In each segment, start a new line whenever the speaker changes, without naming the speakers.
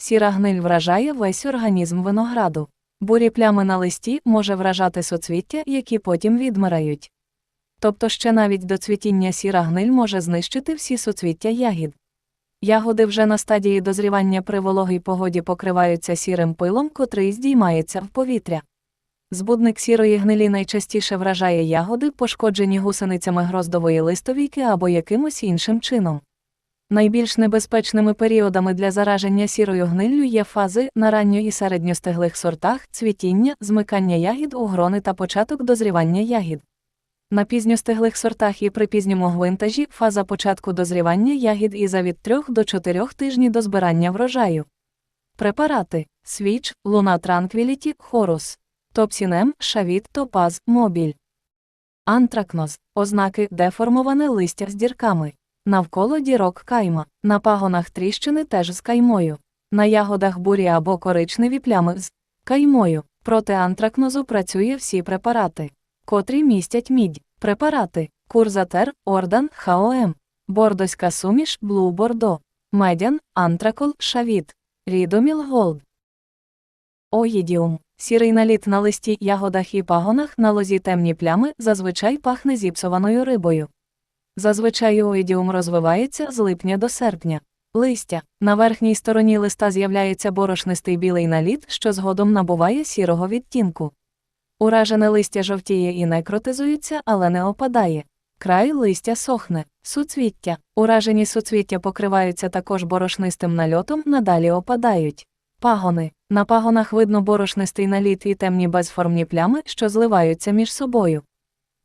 Сіра гниль вражає весь організм винограду. Бурі плями на листі може вражати соцвіття, які потім відмирають. Тобто ще навіть до цвітіння сіра гниль може знищити всі соцвіття ягід. Ягоди вже на стадії дозрівання при вологій погоді покриваються сірим пилом, котрий здіймається в повітря. Збудник сірої гнилі найчастіше вражає ягоди, пошкоджені гусеницями гроздової листовійки або якимось іншим чином. Найбільш небезпечними періодами для зараження сірою гниллю є фази на ранньо і середньостеглих сортах, цвітіння, змикання ягід у грони та початок дозрівання ягід. На пізньостеглих сортах і при пізньому гвинтажі фаза початку дозрівання ягід і за від 3 до 4 тижнів до збирання врожаю. Препарати свіч, луна транквіліті, хорус, топсінем, шавіт, топаз, мобіль. Антракноз ознаки деформоване листя з дірками. Навколо дірок кайма, на пагонах тріщини теж з каймою. На ягодах бурі або коричневі плями з каймою. Проти антракнозу працює всі препарати, котрі містять мідь. Препарати Курзатер, Ордан, ХОМ, Бордоська суміш, Блу Бордо, Медян, Антракол, Шавіт, Рідоміл Голд. Оїдіум. Сірий наліт на листі, ягодах і пагонах на лозі темні плями зазвичай пахне зіпсованою рибою. Зазвичай оїдіум розвивається з липня до серпня. Листя. На верхній стороні листа з'являється борошнистий білий наліт, що згодом набуває сірого відтінку. Уражене листя жовтіє і некротизується, але не опадає. Край листя сохне. Суцвіття. Уражені суцвіття покриваються також борошнистим нальотом, надалі опадають. Пагони. На пагонах видно борошнистий наліт і темні безформні плями, що зливаються між собою.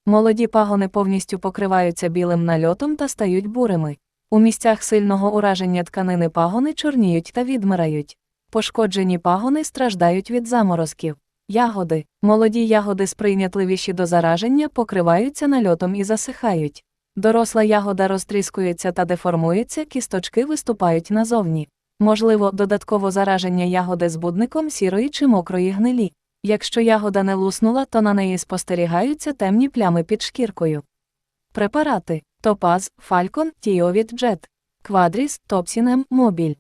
Молоді пагони повністю покриваються білим нальотом та стають бурими. У місцях сильного ураження тканини пагони чорніють та відмирають. Пошкоджені пагони страждають від заморозків. Ягоди. Молоді ягоди сприйнятливіші до зараження покриваються нальотом і засихають. Доросла ягода розтріскується та деформується, кісточки виступають назовні. Можливо, додатково зараження ягоди збудником сірої чи мокрої гнилі. Якщо ягода не луснула, то на неї спостерігаються темні плями під шкіркою. Препарати Топаз, Фалькон, Тіовіт Джет, Квадріс, Топсінем, Мобіль.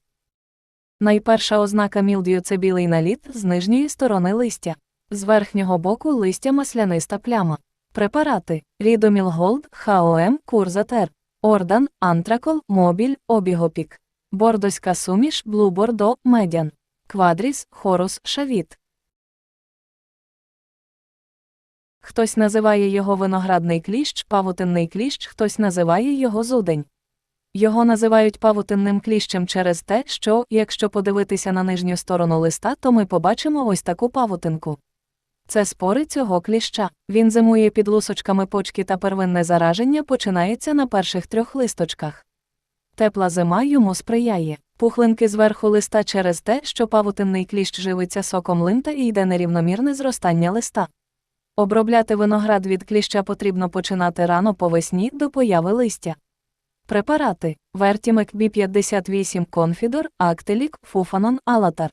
Найперша ознака мілдію це білий наліт з нижньої сторони листя. З верхнього боку листя масляниста пляма. Препарати Рідоміл Голд, ХОМ, Курзатер, Ордан, Антракол, Мобіль, Обігопік. Бордоська суміш, Блу Бордо, Медян. Квадріс, Хорус, Шавіт. Хтось називає його виноградний кліщ, павутинний кліщ, хтось називає його зудень. Його називають павутинним кліщем через те, що, якщо подивитися на нижню сторону листа, то ми побачимо ось таку павутинку. Це спори цього кліща. Він зимує під лусочками почки та первинне зараження починається на перших трьох листочках. Тепла зима йому сприяє. Пухлинки зверху листа через те, що павутинний кліщ живиться соком лимта і йде нерівномірне зростання листа. Обробляти виноград від кліща потрібно починати рано по весні до появи листя. Препарати Вертімек Бі58 Конфідор, Актелік, Фуфанон, Алатар.